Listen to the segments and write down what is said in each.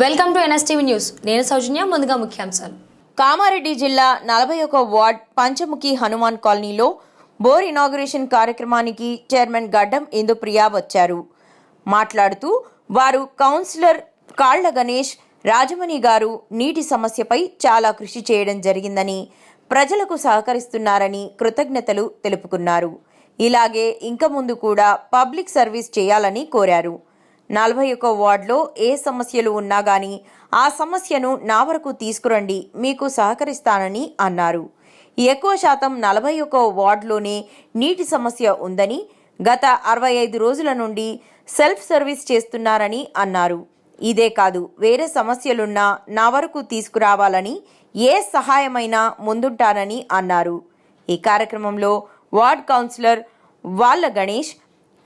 Welcome to NSTV news. నేను సౌజన్య ముందుగా ముఖ్యాంశాలు. కామారెడ్డి జిల్లా నలభై ఒక వార్డ్ పంచముఖి హనుమాన్ కాలనీలో బోర్ ఇనాగరేషన్ కార్యక్రమానికి చైర్మన్ గడ్డం ఇందుప్రియ వచ్చారు. మాట్లాడుతూ వారు కౌన్సిలర్ కాళ్ళ గణేష్ రాజమణి గారు నీటి సమస్యపై చాలా కృషి చేయడం జరిగిందని ప్రజలకు సహకరిస్తున్నారని కృతజ్ఞతలు తెలుపుకున్నారు. ఇలాగే ఇంక ముందు కూడా పబ్లిక్ సర్వీస్ చేయాలని కోరారు. నలభై ఒక్క వార్డులో ఏ సమస్యలు ఉన్నా గాని ఆ సమస్యను నా వరకు తీసుకురండి మీకు సహకరిస్తానని అన్నారు. ఎక్కువ శాతం నలభై ఒక్క వార్డులోనే నీటి సమస్య ఉందని గత అరవై ఐదు రోజుల నుండి సెల్ఫ్ సర్వీస్ చేస్తున్నారని అన్నారు. ఇదే కాదు వేరే సమస్యలున్నా నా వరకు తీసుకురావాలని ఏ సహాయమైనా ముందుంటానని అన్నారు. ఈ కార్యక్రమంలో వార్డ్ కౌన్సిలర్ వాళ్ళ గణేష్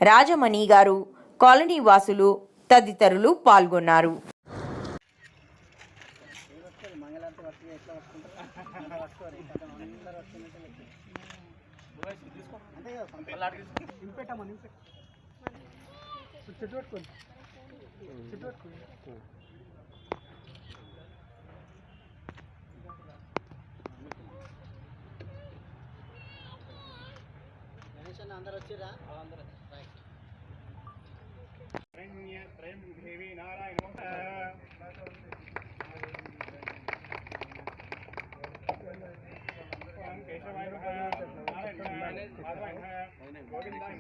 రాజమణి గారు కాలనీ వాసులు తదితరులు పాల్గొన్నారు. त्रयं देवी नारायण केशवाय नारायण गोविंदाय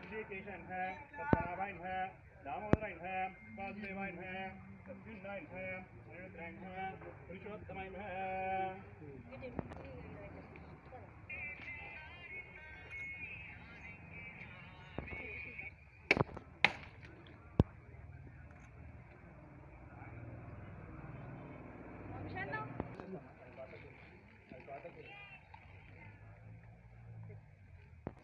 श्री केशन है सत्यनारायण है दामोदराय है वासुदेवाय है सत्युन्नाय है नृत्याय है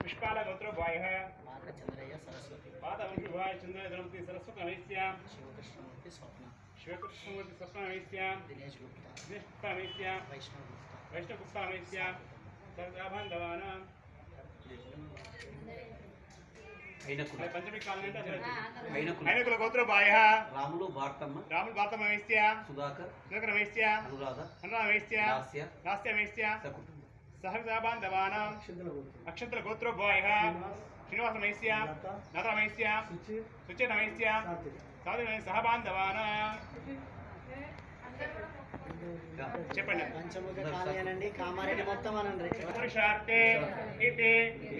पुष्पाल गोत्र वाय सरस्वती सरस्वती शिवकृष्णमूर्ति स्वप्न शिवकृष्णमूर्ति स्वप्न अवेश्याम दिनेश गुप्ता दिनेश गुप्ता अवेश्याम वैष्णव गुप्ता अवेश्याम सर्वाभान दवाना ఐనకుల గోత్ర బాయ రాములు భారతమ్మ. రాములు భారతమ్మ వేస్య సుధాకర్. సుధాకర్ వేస్య అనురాధ. అనురాధ వేస్య రాస్య రాస్య వేస్య సకుటుంబ. సహృద బాంధవానాం అక్షంతల గోత్ర శ్రీనివాస. మహిష్య నత మహిష్య సుచేత. మహిష్య సహబాంధవానా. చెప్పండి. పంచముఖ కాలయనండి కామారెడ్డి మొత్తం అనండి. పురుషార్థే ఇతి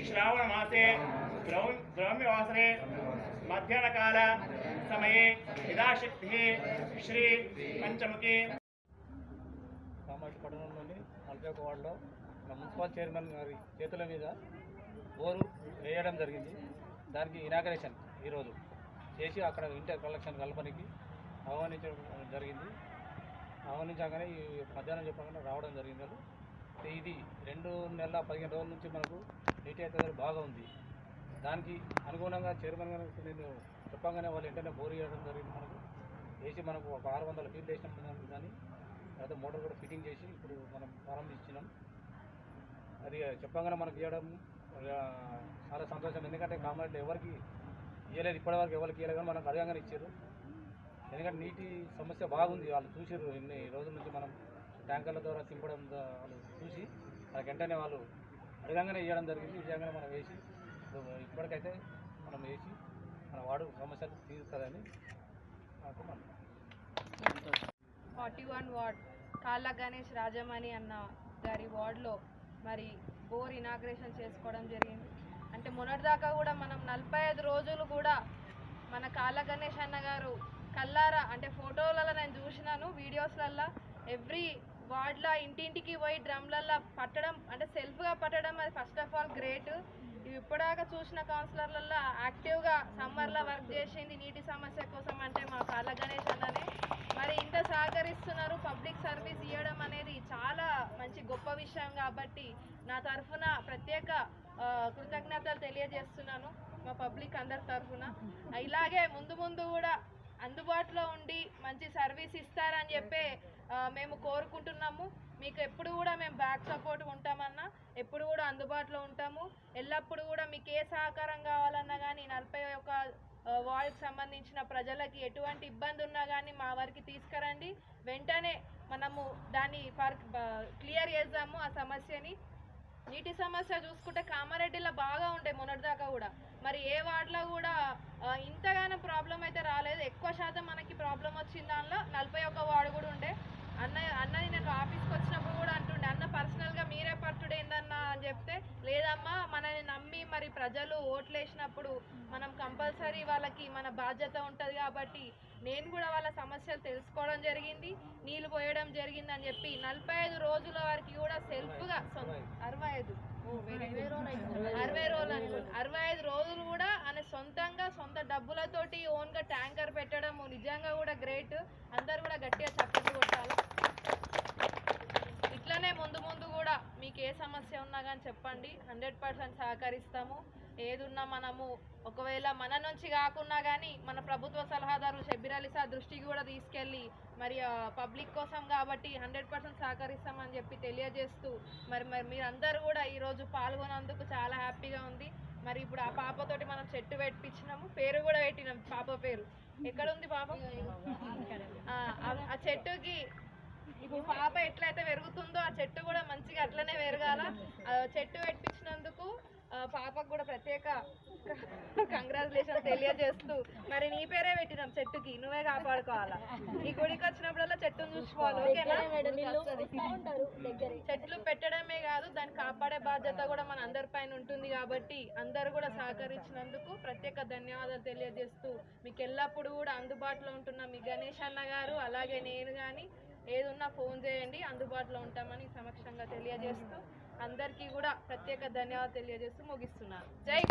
శ్రావణమాసే ద్రౌ ద్రౌమ్యవాసరే మధ్యాహ్నకాల సమయే యథాశక్తి శ్రీ పంచముఖి. కామారెడ్డి పట్టణంలోని ఒక వార్డులో మన మున్సిపల్ చైర్మన్ గారి చేతుల మీద బోరు వేయడం జరిగింది. దానికి ఇనాగరేషన్ ఈరోజు చేసి అక్కడ ఇంటర్ కలెక్షన్ కలపనికి ఆహ్వానించడం జరిగింది. ఆహ్వానించగానే ఈ మధ్యాహ్నం చెప్పగానే రావడం జరిగింది ఇది రెండు నెలల పదిహేను రోజుల నుంచి మనకు నీటి అయితే బాగా ఉంది. దానికి అనుగుణంగా చైర్మన్ గారికి నేను చెప్పగానే వాళ్ళు వెంటనే బోర్ చేయడం జరిగింది మనకు. వేసి మనకు ఒక ఆరు వందల ఫీట్లు వేసినప్పుడు కానీ తర్వాత మోటార్ కూడా ఫిట్టింగ్ చేసి ఇప్పుడు మనం ప్రారంభించినాం. అది చెప్పగానే మనకు ఇవ్వడం చాలా సంతోషం. ఎందుకంటే కామారెడ్డి ఎవరికి ఇవ్వలేదు ఇప్పటివరకు ఎవరికి ఇవ్వలేదు మనకు అడగంగానే ఇచ్చారు. ఎందుకంటే నీటి సమస్య బాగుంది వాళ్ళు చూసారు ఇన్ని రోజుల నుంచి మనం ట్యాంకర్ల ద్వారా తింపడం వాళ్ళు చూసి వాళ్ళకి వెంటనే వాళ్ళు అడగంగానే ఇవ్వడం జరిగింది ఇవ్వగానే మనం వేసి ఇప్పటికైతే మనం వేసి మన వాడు సమస్యలు తీరుతుందని నాకు మనం ఫార్టీ వన్ వార్డ్ కాళ్ళ గణేష్ రాజమణి అన్న గారి వార్డులో మరి బోర్ ఇనాగ్రేషన్ చేసుకోవడం జరిగింది. అంటే మొన్నటిదాకా కూడా మనం నలభై ఐదు రోజులు కూడా మన కాళ్ళ గణేష్ అన్న గారు కల్లారా? అంటే ఫోటోలలో నేను చూసినాను వీడియోస్లల్లో ఎవ్రీ వార్డ్లో ఇంటింటికి పోయి డ్రమ్లల్లో పట్టడం అంటే సెల్ఫ్గా పట్టడం అది ఫస్ట్ ఆఫ్ ఆల్ గ్రేట్. ఇవి ఇప్పటిదాకా చూసిన కౌన్సిలర్లలో యాక్టివ్గా సమ్మర్లో వర్క్ చేసింది నీటి సమస్య కోసం అంటే మా కార్ల గణేష్ అన్ననే. మరి ఇంత సహకరిస్తున్నారు పబ్లిక్ సర్వీస్ ఇవ్వడం అనేది చాలా మంచి గొప్ప విషయం కాబట్టి నా తరఫున ప్రత్యేక కృతజ్ఞతలు తెలియజేస్తున్నాను మా పబ్లిక్ అందరి తరఫున. ఇలాగే ముందు ముందు కూడా అందుబాటులో ఉండి మంచి సర్వీస్ ఇస్తారని చెప్పే మేము కోరుకుంటున్నాము. మీకు ఎప్పుడు కూడా మేము బ్యాక్ సపోర్ట్ ఉంటామన్నా ఎప్పుడు కూడా అందుబాటులో ఉంటాము. ఎల్లప్పుడు కూడా మీకు ఏ సహకారం కావాలన్నా కానీ నలభై ఒక వార్డుకి సంబంధించిన ప్రజలకి ఎటువంటి ఇబ్బంది ఉన్నా కానీ మా వారికి తీసుకురండి. వెంటనే మనము దాన్ని క్లియర్ చేద్దాము ఆ సమస్యని. నీటి సమస్య చూసుకుంటే కామారెడ్డిలో బాగా ఉండే మొన్నటిదాకా కూడా. మరి ఏ వార్డులో కూడా ఇంతగానో ప్రాబ్లం అయితే రాలేదు ఎక్కువ శాతం మనకి ప్రాబ్లం వచ్చిన దానిలో నలభై ఒక్క వార్డు కూడా ఉండే. అన్న అన్నని నాకు ఆఫీస్కి వచ్చినప్పుడు కూడా అంటుండే అన్న పర్సనల్గా మీరే పట్టుడు ఏందన్నా? అని చెప్తే లేదమ్మా మనల్ని నమ్మి మరి ప్రజలు ఓట్లు వేసినప్పుడు మనం కంపల్సరీ వాళ్ళకి మన బాధ్యత ఉంటుంది కాబట్టి నేను కూడా వాళ్ళ సమస్యలు తెలుసుకోవడం జరిగింది నీళ్ళు పోయడం జరిగింది అని చెప్పి నలభై ఐదు రోజుల వరకు కూడా సెల్ఫ్గా అరవై ఐదు. అరవై రోజులు అరవై ఐదు రోజులు కూడా ఆయన సొంతంగా సొంత డబ్బులతోటి నిజంగా కూడా గ్రేట్ అందరు కూడా గట్టిగా చక్కటి కొట్టాలి. ఇట్లనే ముందు ముందు కూడా మీకు ఏ సమస్య ఉన్నా కానీ చెప్పండి. హండ్రెడ్ పర్సెంట్ సహకరిస్తాము. ఏదున్నా మనము ఒకవేళ మన నుంచి కాకున్నా కానీ మన ప్రభుత్వ సలహాదారు షబ్బీర్ అలీ సార్ దృష్టికి కూడా తీసుకెళ్ళి మరి పబ్లిక్ కోసం కాబట్టి హండ్రెడ్ పర్సెంట్ సహకరిస్తామని చెప్పి తెలియజేస్తూ మరి మరి మీరందరూ కూడా ఈరోజు పాల్గొనందుకు చాలా హ్యాపీగా ఉంది. మరి ఇప్పుడు ఆ పాపతోటి మనం చెట్టు పెట్టించినాము. పేరు కూడా పెట్టినాం. పాప పేరు. ఎక్కడ ఉంది పాప ఆ, చెట్టుకి ఇప్పుడు పాప ఎట్లయితే పెరుగుతుందో ఆ చెట్టు కూడా మంచిగా అట్లనే పెరగాల. ఆ చెట్టు పెట్టించినందుకు పాపకు కూడా ప్రత్యేక కంగ్రాచులేషన్ తెలియజేస్తూ మరి నీ పేరే పెట్టినాం చెట్టుకి నువ్వే కాపాడుకోవాలా? ఈ గుడికి వచ్చినప్పుడల్లా చెట్టును చూసుకోవాలి ఓకేనా? చెట్లు పెట్టడమే కాదు దాన్ని కాపాడే బాధ్యత కూడా మన అందరి పైన ఉంటుంది కాబట్టి అందరూ కూడా సహకరించినందుకు ప్రత్యేక ధన్యవాదాలు తెలియజేస్తూ మీకు ఎల్లప్పుడూ కూడా అందుబాటులో ఉంటున్న మీ గణేష్ అన్న గారు అలాగే నేను కానీ ఏదున్నా ఫోన్ చేయండి అందుబాటులో ఉంటామని సమక్షంగా తెలియజేస్తూ అందరికీ కూడా ప్రత్యేక ధన్యవాదాలు తెలియజేస్తూ ముగిస్తున్నాను జై